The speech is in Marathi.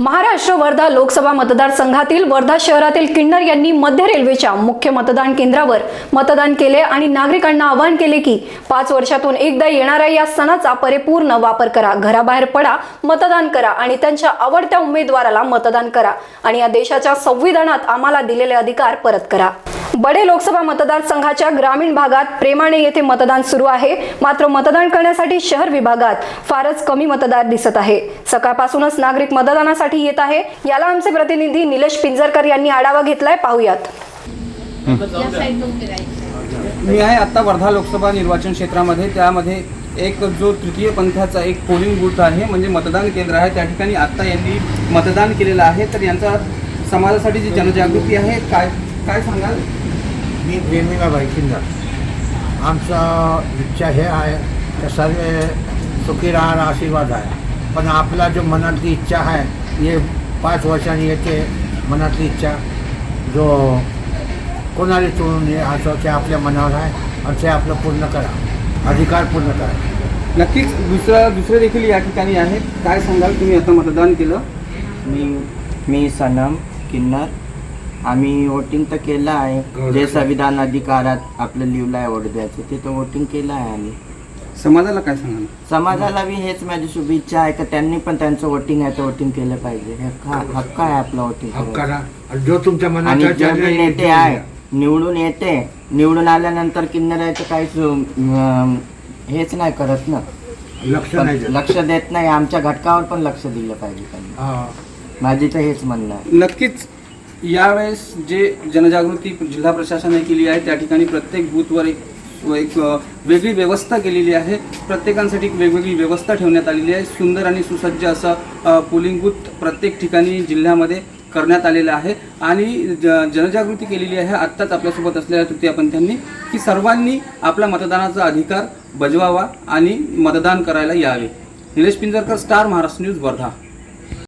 महाराष्ट्र वर्धा लोकसभा मतदारसंघातील वर्धा शहरातील किन्नर यांनी मध्य रेल्वेच्या मुख्य मतदान केंद्रावर मतदान केले आणि नागरिकांना आवाहन केले की पाच वर्षातून एकदा येणाऱ्या या सणाचा परिपूर्ण वापर करा घराबाहेर पडा मतदान करा आणि त्यांच्या आवडत्या उमेदवाराला मतदान करा आणि या देशाच्या संविधानात आम्हाला दिलेले अधिकार परत करा. बडे लोकसभा मतदारसंघाच्या ग्रामीण भागात प्रेमाने येथे मतदान सुरू आहे. मात्र मतदान करण्यासाठी शहर विभागात फारच कमी मतदार दिसत आहे. सकाळपासूनच नागरिक मतदानासाठी येत आहे. याला आमचे प्रतिनिधी निलेश पिंजरकर यांनी आढावा घेतलाय. पाहूयात. मी आहे आत्ता वर्धा लोकसभा निर्वाचन क्षेत्रामध्ये. त्यामध्ये एक जो तृतीय पंथाचा एक पोलिंग बूथ आहे म्हणजे मतदान केंद्र आहे. त्या ठिकाणी आत्ता यांनी मतदान केलेलं आहे. तर यांचा समाजासाठी जी जनजागृती आहे काय काय सांगाल? मी प्रेमीला बाईकिंदर आमचा इच्छा हे आहे की सर्व सुखी राहणार आशीर्वाद आहे. पण आपला जो मनातली इच्छा आहे हे पाच वर्षांनी येते मनातली इच्छा. जो कोणाला चोळून ये असं ते आपल्या मनावर आहे आणि ते आपलं पूर्ण करा. अधिकार पूर्ण करा. नक्कीच दुसरं दुसरे देखील या ठिकाणी आहेत काय सांगाल? तुम्ही आता मतदान केलं. मी मी सनम किन्नर. आम्ही वोटिंग तर केलं आहे. जे संविधान अधिकारात आपलं लिहिलं आहे वोट द्यायचं ते तर वोटिंग केलं आहे आम्ही. समाजाला काय सांगाल? समाजाला बी हेच माझी शुभेच्छा आहे की त्यांनी पण त्यांचं वोटिंग आहे तर वोटिंग केलं पाहिजे. हक्क हक्क आहे आपलं वोटिंग जो तुमच्या आणि जे नेते आहे निवडून येते निवडून आल्यानंतर किन्नराचं काहीच हेच नाही करत ना. लक्ष. लक्ष देत नाही आमच्या घटकावर पण लक्ष दिलं पाहिजे त्यांनी. माझी तर हेच म्हणणं आहे. नक्कीच यावेळेस जे जनजागृती जिल्हा प्रशासनाने केली आहे त्या ठिकाणी प्रत्येक बूथवर एक एक वेगळी व्यवस्था केलेली आहे. प्रत्येकांसाठी एक वेगवेगळी व्यवस्था ठेवण्यात आलेली आहे. सुंदर आणि सुसज्ज असं पोलिंग बूथ प्रत्येक ठिकाणी जिल्ह्यामध्ये करण्यात आलेलं आहे. आणि ज जनजागृती केलेली आहे. आत्ताच आपल्यासोबत असलेल्या तृतीयपंथ्यांनी की सर्वांनी आपला मतदानाचा अधिकार बजवावा आणि मतदान करायला यावे. Nilesh Pinjarkar star Maharashtra news Wardha.